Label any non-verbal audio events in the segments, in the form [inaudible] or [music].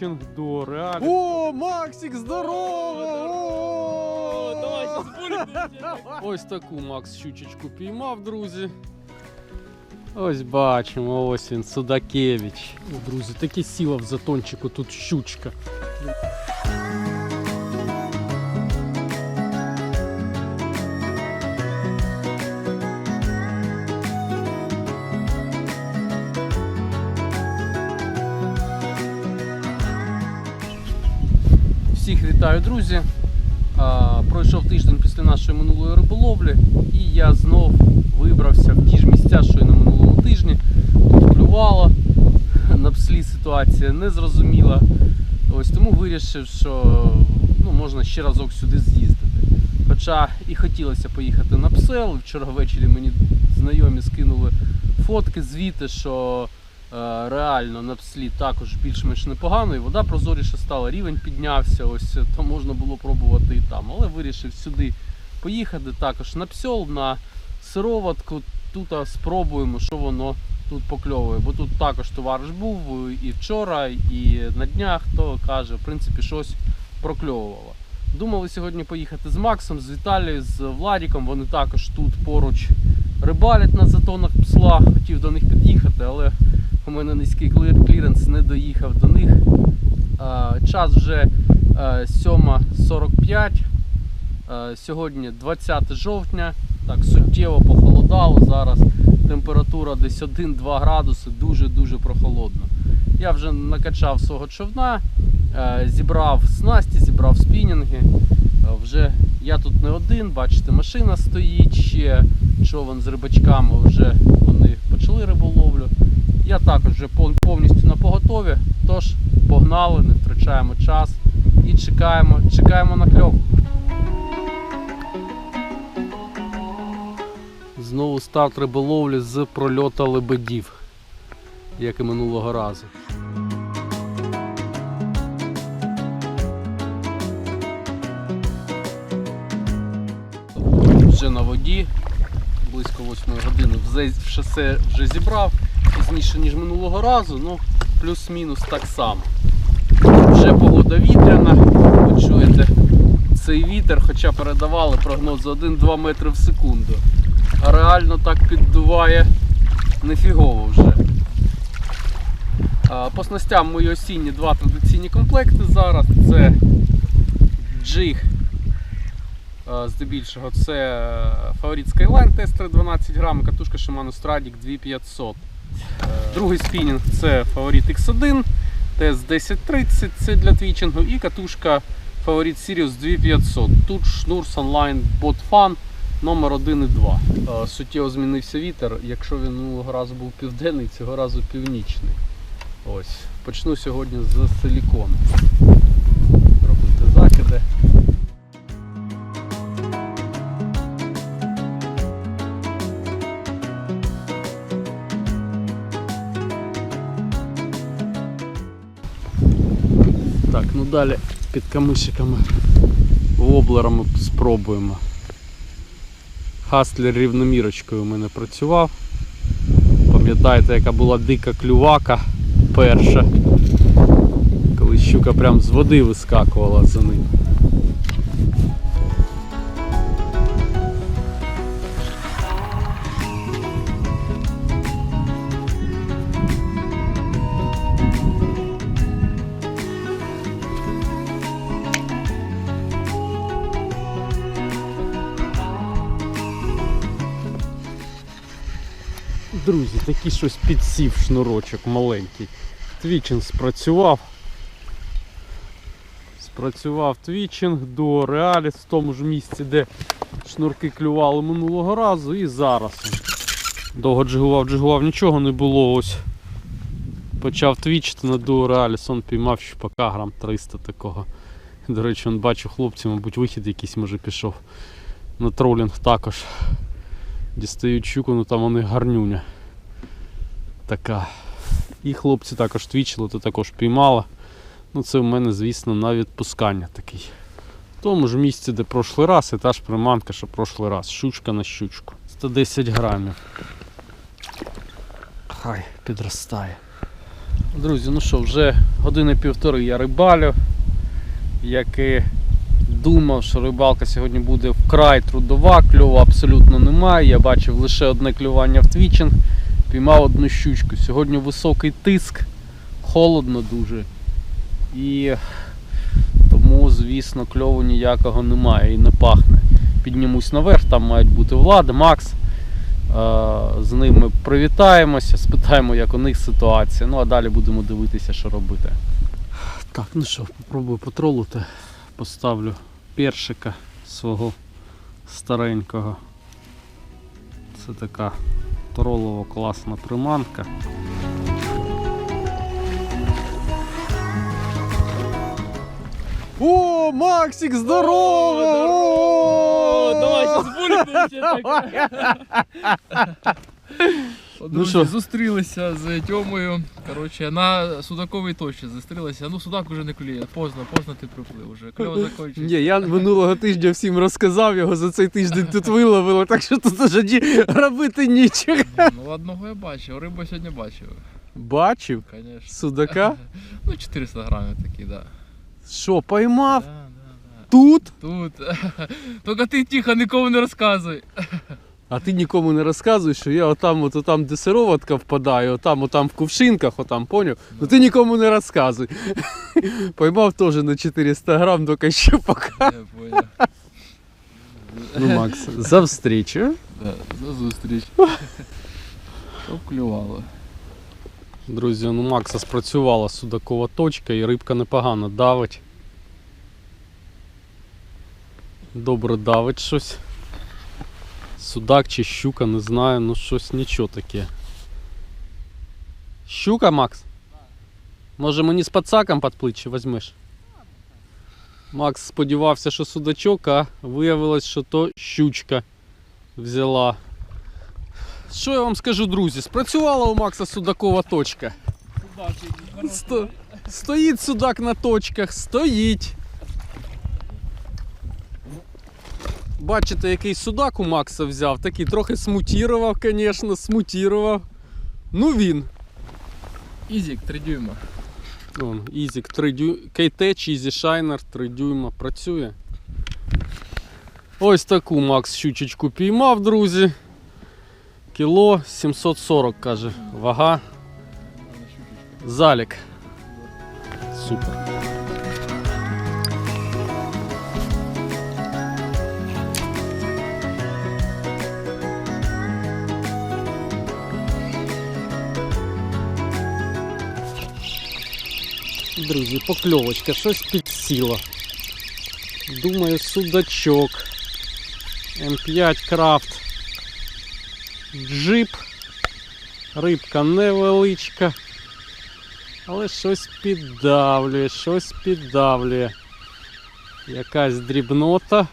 твічинг до реалі. О, Максик, здорово! [laughs] Ось таку Макс щучечку піймав, друзі. Ось бачимо, ось він, Судакевич. О, Друзі, таке сіла в затончику, тут щучка. Всіх вітаю, друзі. Пройшов тиждень після нашої минулої риболовлі, і я знов вибрався в ті ж місця, що і на минулому тижні. Тут клювало, [laughs] на пслі ситуація незрозуміла. Ось тому вирішив, що ну, можна ще разок сюди з'їздити. Хоча і хотілося поїхати на псел. Вчора ввечері мені знайомі скинули фотки звіти, що реально на пслі також більш-менш непогано, і вода прозоріше стала, рівень піднявся, ось е, то можна було пробувати і там. Але вирішив сюди поїхати також на псьол, на сироватку. Тут спробуємо, що воно тут покльовує. Бо тут також товариш був е, і вчора, і на днях, то каже, в принципі, щось прокльовувало. Думали сьогодні поїхати з Максом, з Віталією, з Владіком. Вони також тут поруч рибалять на затонах псла. Хотів до них під'їхати, але у мене низький кліренс не доїхав до них. Час вже е, 7.45. Е, Сьогодні 20 жовтня. Так, суттєво похолодало зараз. Температура десь 1-2 градуси, дуже-дуже прохолодно. Я вже накачав свого човна, е, зібрав снасті, зібрав спінінги. Е, Вже я тут не один, бачите, машина стоїть, ще човен з рибачками вже вони почали риболовлю. Я також вже повністю на поготові, тож погнали, не втрачаємо час і чекаємо, чекаємо на кльов. Знову старт риболовлі з прольота лебедів, як і минулого разу. Воді, близько 8 години вже, все вже зібрав, пізніше ніж минулого разу, ну плюс-мінус так само. Вже погода вітряна, ви чуєте цей вітер, хоча передавали прогноз 1-2 метри в секунду. А реально так піддуває нефігово вже. По снастям мої осінні два традиційні комплекти зараз. Це джиг. А, Здебільшого це е, фаворит Skyline Tester 12 грам, катушка Shimano Stradic 2500. Е, Другий спінінг це фаворит X1, TS 1030 це для твічингу і катушка фаворит Sirius 2500. Тут шнур Sunline Bot Fan номер 1 і 2. Е, Суттєво змінився вітер. Якщо він минулого разу був південний, цього разу північний. Ось. Почну сьогодні з силікону. Далі під камишиками воблерами спробуємо. Хаслер рівномірочкою у мене працював. Пам'ятаєте, яка була дика клювака перша, коли щука прям з води вискакувала за ним. Друзі, такий щось підсів шнурочок маленький. Твічинг спрацював. Спрацював твічинг до реаліс в тому ж місці, де шнурки клювали минулого разу і зараз. Довго джигував, джигував, нічого не було. Ось почав твічити на дуо реаліс, он піймав щупака грам 300 такого. До речі, он бачу хлопці, мабуть, вихід якийсь може пішов. На тролінг також. Дістають щуку, ну там вони гарнюня. Така. І хлопці також твічили, то також піймала. Ну це в мене, звісно, на відпускання такий. В тому ж місці, де прошлий раз, і та ж приманка, що прошлий раз. Щучка на щучку. 110 грамів. Хай підростає. Друзі, ну що, вже години півтори я рибалю. Як і думав, що рибалка сьогодні буде вкрай трудова, кльову абсолютно немає. Я бачив лише одне клювання в твічинг, піймав одну щучку. Сьогодні високий тиск, холодно дуже. І тому, звісно, кльову ніякого немає і не пахне. Піднімусь наверх, там мають бути Влад, Макс. Е, З ними привітаємося, спитаємо, як у них ситуація. Ну а далі будемо дивитися, що робити. Так, ну що, попробую потролити. Поставлю першика свого старенького. Це така тролова класна приманка. О, Максик, здорово! О, Давай, сейчас булькнемо [laughs] так. Ну Друзі, зустрілися з Тьомою. Коротше, на судаковій точці зустрілися. Ну, судак уже не клює. Поздно, поздно ти приплив уже. Кльово закінчується. Ні, я минулого тижня всім розказав його за цей тиждень тут виловили, так що тут уже ні- робити нічого. Ну, одного я бачив, рибу сьогодні бачив, Бачив звісно. судака. [laughs] Ну, 400 грамів такі, да. Що, поймав? Да, да, да. Тут? Тут. [laughs] Тільки ти тихо, нікому не розказуй. [laughs] А ти нікому не розказуй, що я отам, от, отам, де сироватка впадає, отам, отам в кувшинках, отам, поняв? Ну ти нікому не розказуй. [laughs] Поймав теж на 400 грам, тільки ще поки. Я понял. Ну, Макс, за встречу. [laughs] Да, за зустріч. Щоб клювало. Друзі, ну Макса спрацювала судакова точка і рибка непогано давить. Добре давить щось. Судак чи щука, не знаю, ну щось нічого таке. Щука, Макс? Може мені з пацаком підплить чи візьмеш? Макс сподівався, що судачок, а виявилось, що то щучка взяла. Що я вам скажу, друзі? Спрацювала у Макса судакова точка. Сто... Стоїть судак на точках, стоїть. Бачите, який судак у Макса взяв, такий трохи смутірував, звісно, смутірував. Ну він. Ізік, 3 дюйма. Вон, Ізік 3 дю... Кейтеч, Ізі Шайнер 3 дюйма працює. Ось таку Макс щучечку піймав, друзі. Кіло 740, каже. Вага. Залік. Супер. Друзі, покльовочка, щось підсіло. Думаю, судачок. М5 крафт. Джип. Рибка невеличка. Але щось піддавлює, щось піддавлює. Якась дрібнота.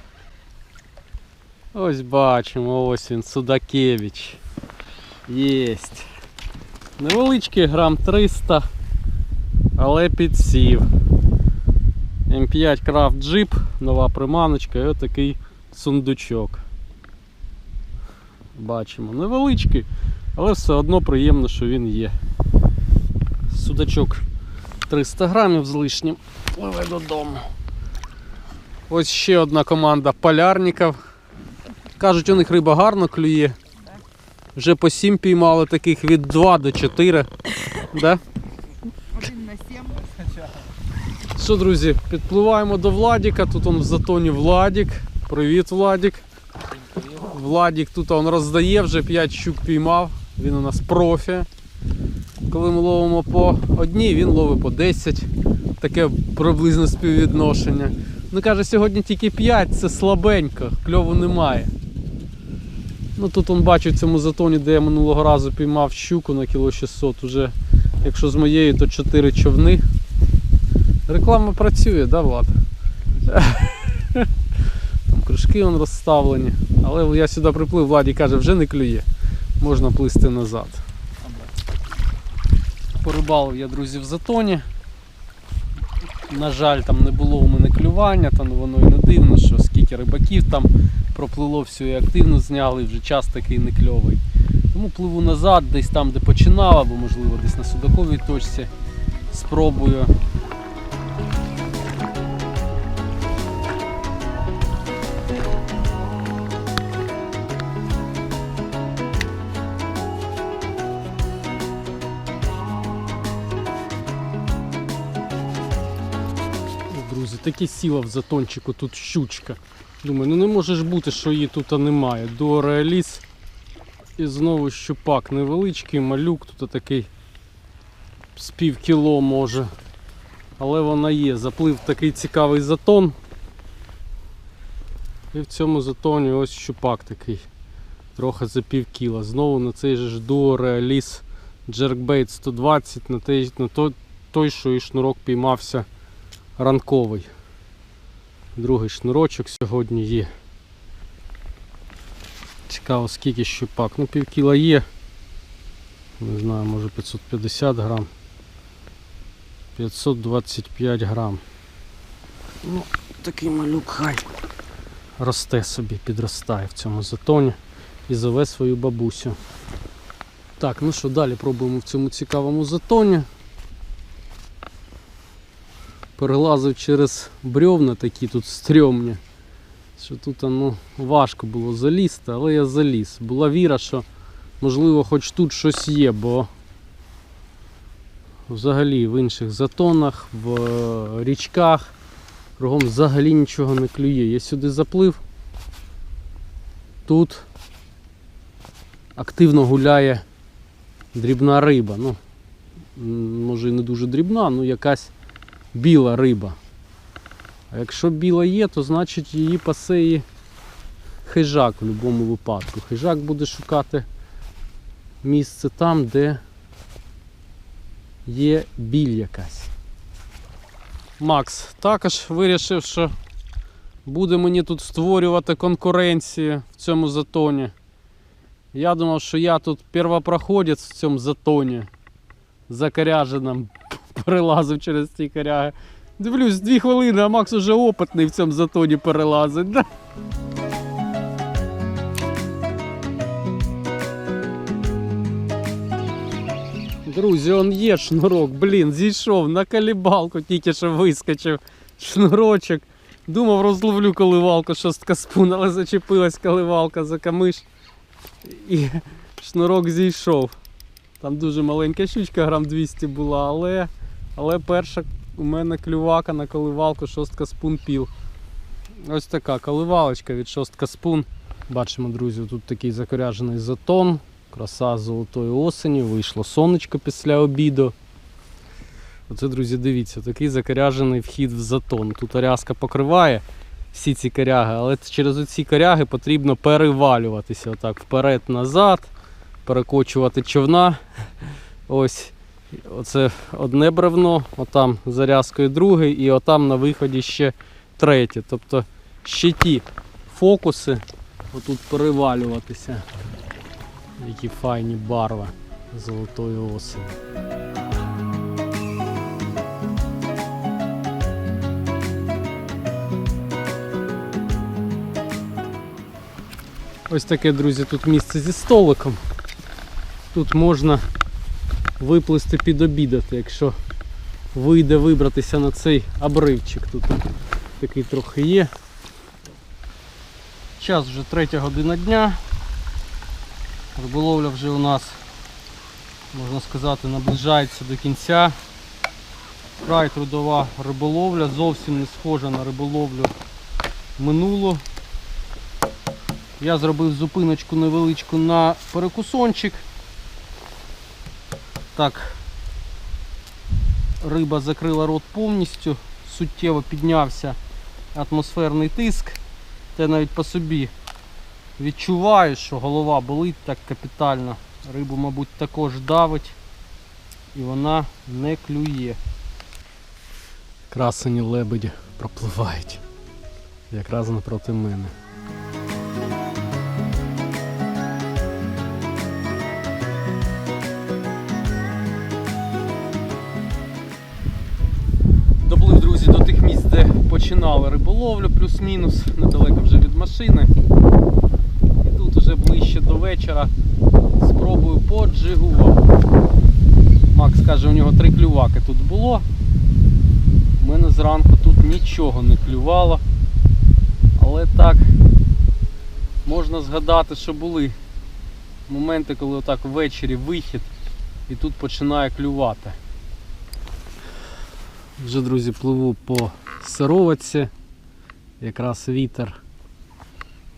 Ось бачимо, ось він, Судакевич. Єсть. Невеличкий грам 300, але підсів. М5 Craft Jeep, нова приманочка і отакий сундучок. Бачимо, невеличкий, але все одно приємно, що він є. Судачок 300 грамів з лишнім. Пливе додому. Ось ще одна команда полярників. Кажуть, у них риба гарно клює. Вже по 7 піймали таких від 2 до 4. Да? Один на сім. Що, друзі, підпливаємо до Владіка. Тут он в затоні Владік. Привіт, Владік. Владік тут он роздає, вже 5 щук піймав. Він у нас профі. Коли ми ловимо по одній, він ловить по 10. Таке приблизно співвідношення. Ну каже, сьогодні тільки 5, це слабенько, кльову немає. Ну тут он бачу в цьому затоні, де я минулого разу піймав щуку на кіло 600, уже якщо з моєї, то 4 човни. Реклама працює, да, Влад? Там кружки он розставлені. Але я сюди приплив, Владі каже, вже не клює. Можна плисти назад. Порибалив я, друзі, в затоні. На жаль, там не було у мене клювання, там воно і не дивно, що скільки рибаків там проплило все і активно зняли, вже час такий не кльовий. Тому пливу назад, десь там, де починав, або можливо десь на судаковій точці. спробую. Таке сіло в затончику, тут щучка. Думаю, ну не може ж бути, що її тут немає. До реаліс. І знову щупак невеличкий, малюк, тут такий з пів кіло може. Але вона є. Заплив такий цікавий затон. І в цьому затоні ось щупак такий. Трохи за пів кіла. Знову на цей же дуо реаліс Jerkbait 120 на той, на той, той, що і шнурок піймався ранковий. Другий шнурочок сьогодні є. Цікаво, скільки щупак. Ну, пів кіла є. Не знаю, може 550 грам. 525 грам. Ну, такий малюк хай росте собі, підростає в цьому затоні і зове свою бабусю. Так, ну що, далі пробуємо в цьому цікавому затоні. Перелазив через бревна такі тут стрьомні. Що тут ну, важко було залізти, але я заліз. Була віра, що можливо хоч тут щось є, бо взагалі в інших затонах, в е, річках кругом взагалі нічого не клює. Я сюди заплив. Тут активно гуляє дрібна риба. Ну, може і не дуже дрібна, ну якась біла риба. А якщо біла є, то значить її пасе хижак в будь-якому випадку. Хижак буде шукати місце там, де є біль якась. Макс також вирішив, що буде мені тут створювати конкуренцію в цьому затоні. Я думав, що я тут первопроходець в цьому затоні. Закаряженим перелазив через ці коряги. Дивлюсь, дві хвилини, а Макс уже опитний в цьому затоні перелазить. [laughs] Друзі, он є шнурок, блін, зійшов на калібалку, тільки що вискочив шнурочок. Думав, розловлю коливалку шостка спун, але зачепилась коливалка за камиш і шнурок зійшов. Там дуже маленька щучка, грам 200 була, але, але перша у мене клювака на коливалку шостка спун піл. Ось така коливалочка від шостка спун. Бачимо, друзі, тут такий закоряжений затон. Краса золотої осені, вийшло сонечко після обіду. Оце, друзі, дивіться, такий закоряжений вхід в затон. Тут рязка покриває всі ці коряги, але через ці коряги потрібно перевалюватися отак вперед-назад, перекочувати човна. Ось оце одне бревно, отам за рязкою друге, і отам на виході ще третє. Тобто ще ті фокуси отут перевалюватися. Які файні барви золотої осені. Ось таке, друзі, тут місце зі столиком. Тут можна виплисти підобідати, якщо вийде вибратися на цей обривчик. Тут такий трохи є. Час вже третя година дня. Риболовля вже у нас, можна сказати, наближається до кінця. Край трудова риболовля, зовсім не схожа на риболовлю минулу. Я зробив зупиночку невеличку на перекусончик. Так, риба закрила рот повністю, суттєво піднявся атмосферний тиск. Та навіть по собі відчуваю, що голова болить так капітально. Рибу, мабуть, також давить і вона не клює. Красені лебеді пропливають. Якраз напроти мене. Починали риболовлю, плюс-мінус, недалеко вже від машини. І тут уже ближче до вечора спробую поджигувати. Макс каже, у нього три клюваки тут було. У мене зранку тут нічого не клювало. Але так можна згадати, що були моменти, коли отак ввечері вихід і тут починає клювати. Вже, друзі, пливу по сироватці. Якраз вітер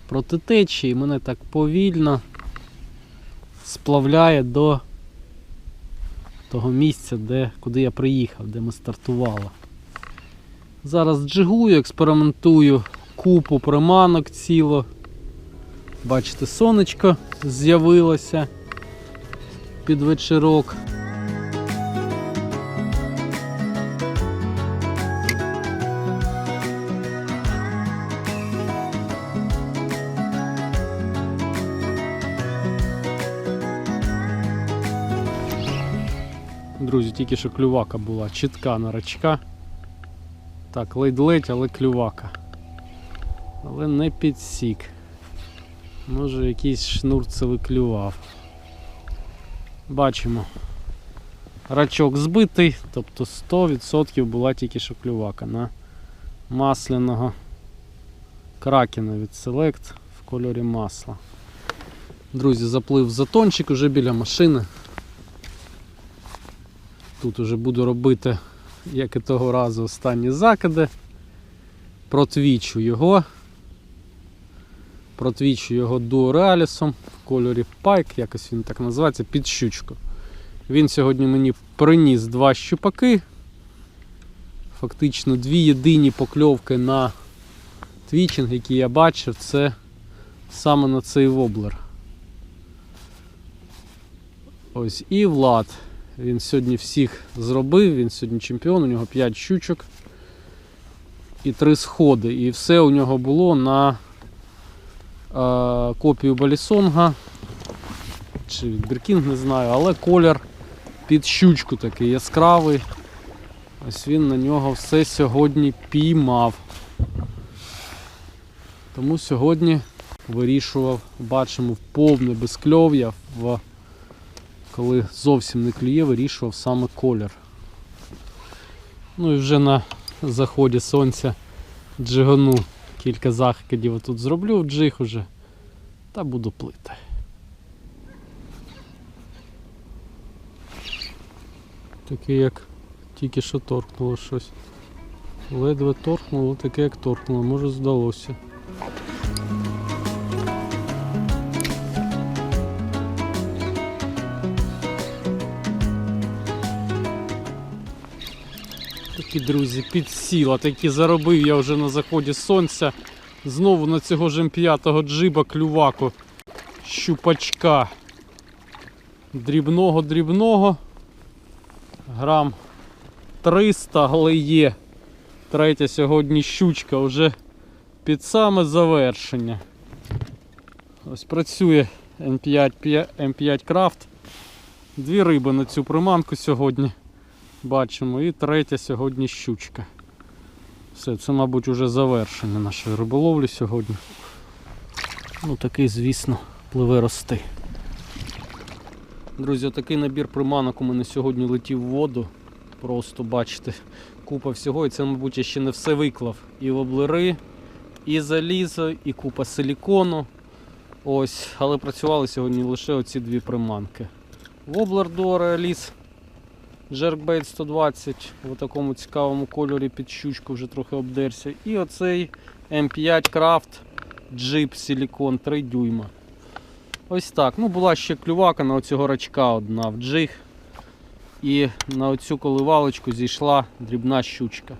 проти течії, мене так повільно сплавляє до того місця, де, куди я приїхав, де ми стартували. Зараз джигую, експериментую купу приманок ціло. Бачите, сонечко з'явилося під вечірок. Друзі, тільки що клювака була, чітка на рачка. Так, ледь-ледь, але клювака. Але не підсік. Може якийсь шнур це виклював. Бачимо. Рачок збитий, тобто 100% була тільки що клювака на масляного кракена від Select в кольорі масла. Друзі, заплив затончик уже біля машини. Тут уже буду робити, як і того разу, останні закиди. Протвічу його. Протвічу його дуореалісом в кольорі пайк, якось він так називається, під щучку. Він сьогодні мені приніс два щупаки. Фактично дві єдині покльовки на твічинг, які я бачив, це саме на цей воблер. Ось і Влад. Він сьогодні всіх зробив, він сьогодні чемпіон, у нього 5 щучок і 3 сходи. І все у нього було на е, копію Балісонга чи Біркінг, не знаю, але колір під щучку такий яскравий. Ось він на нього все сьогодні піймав. Тому сьогодні вирішував, бачимо, в повне безкльов'я в коли зовсім не клює, вирішував саме колір. Ну і вже на заході сонця джигану кілька закидів тут зроблю в джиг уже та буду плити. Таке як тільки що торкнуло щось. Ледве торкнуло, таке як торкнуло, може здалося. Такі друзі, підсіла, такі заробив я вже на заході сонця. Знову на цього ж М5 джиба клюваку щупачка. Дрібного дрібного. Грам 300, але є. Третя сьогодні щучка вже під саме завершення. Ось працює М5, М5 Craft. Дві риби на цю приманку сьогодні бачимо. І третя сьогодні щучка. Все, це, мабуть, вже завершення нашої риболовлі сьогодні. Ну такий, звісно, пливе рости. Друзі, такий набір приманок у мене сьогодні летів в воду. Просто бачите, купа всього, і це, мабуть, я ще не все виклав. І воблери, і залізо, і купа силікону. Ось, але працювали сьогодні лише оці дві приманки. Воблер Dora Alice Jerkbait 120 в такому цікавому кольорі під щучку вже трохи обдерся. І оцей M5 Craft Jeep Silicon 3 дюйма. Ось так. Ну, була ще клювака на оцього рачка одна в джиг. І на оцю коливалочку зійшла дрібна щучка.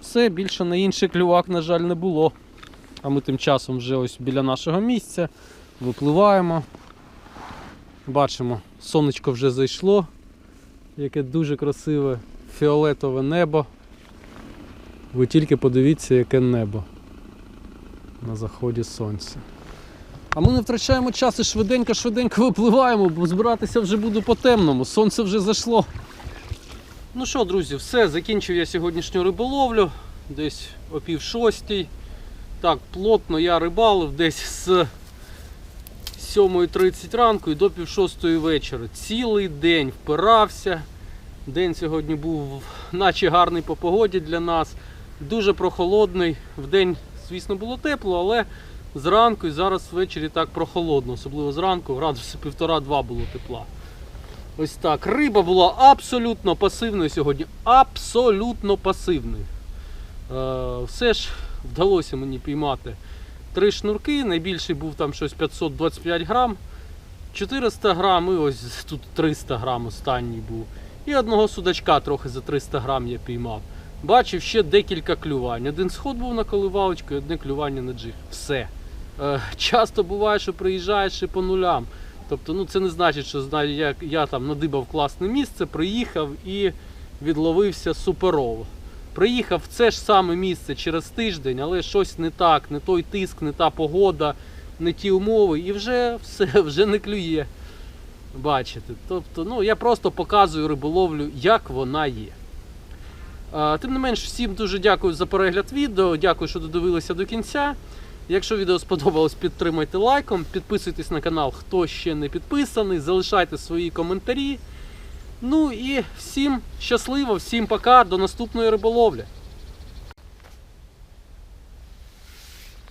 Все, більше на інший клювак, на жаль, не було. А ми тим часом вже ось біля нашого місця випливаємо. Бачимо, сонечко вже зайшло яке дуже красиве фіолетове небо. Ви тільки подивіться, яке небо на заході сонця. А ми не втрачаємо час і швиденько-швиденько випливаємо, бо збиратися вже буду по темному. Сонце вже зайшло. Ну що, друзі, все, закінчив я сьогоднішню риболовлю. Десь о пів шостій. Так, плотно я рибалив десь з 7.30 ранку і до пів шостої вечора. Цілий день впирався, День сьогодні був наче гарний по погоді для нас. Дуже прохолодний. Вдень, звісно, було тепло, але зранку і зараз ввечері так прохолодно, особливо зранку, градуси півтора-два було тепла. Ось так. Риба була абсолютно пасивною сьогодні. Абсолютно пасивною. Е, все ж вдалося мені піймати три шнурки. Найбільший був там щось 525 грам. 400 грам і ось тут 300 грам останній був. І одного судачка трохи за 300 грам я піймав. Бачив ще декілька клювань. Один сход був на коливалочку і одне клювання на джиг. Все. Е, часто буває, що приїжджаєш і по нулям. Тобто, ну це не значить, що знаю, я, я там надибав класне місце, приїхав і відловився суперово. Приїхав в це ж саме місце через тиждень, але щось не так, не той тиск, не та погода, не ті умови, і вже [laughs] все, вже не клює. Бачите. Тобто, ну я просто показую риболовлю, як вона є. А, Тим не менш, всім дуже дякую за перегляд відео. Дякую, що додивилися до кінця. Якщо відео сподобалось, підтримайте лайком, підписуйтесь на канал, хто ще не підписаний, залишайте свої коментарі. Ну і всім щасливо, всім пока, до наступної риболовлі.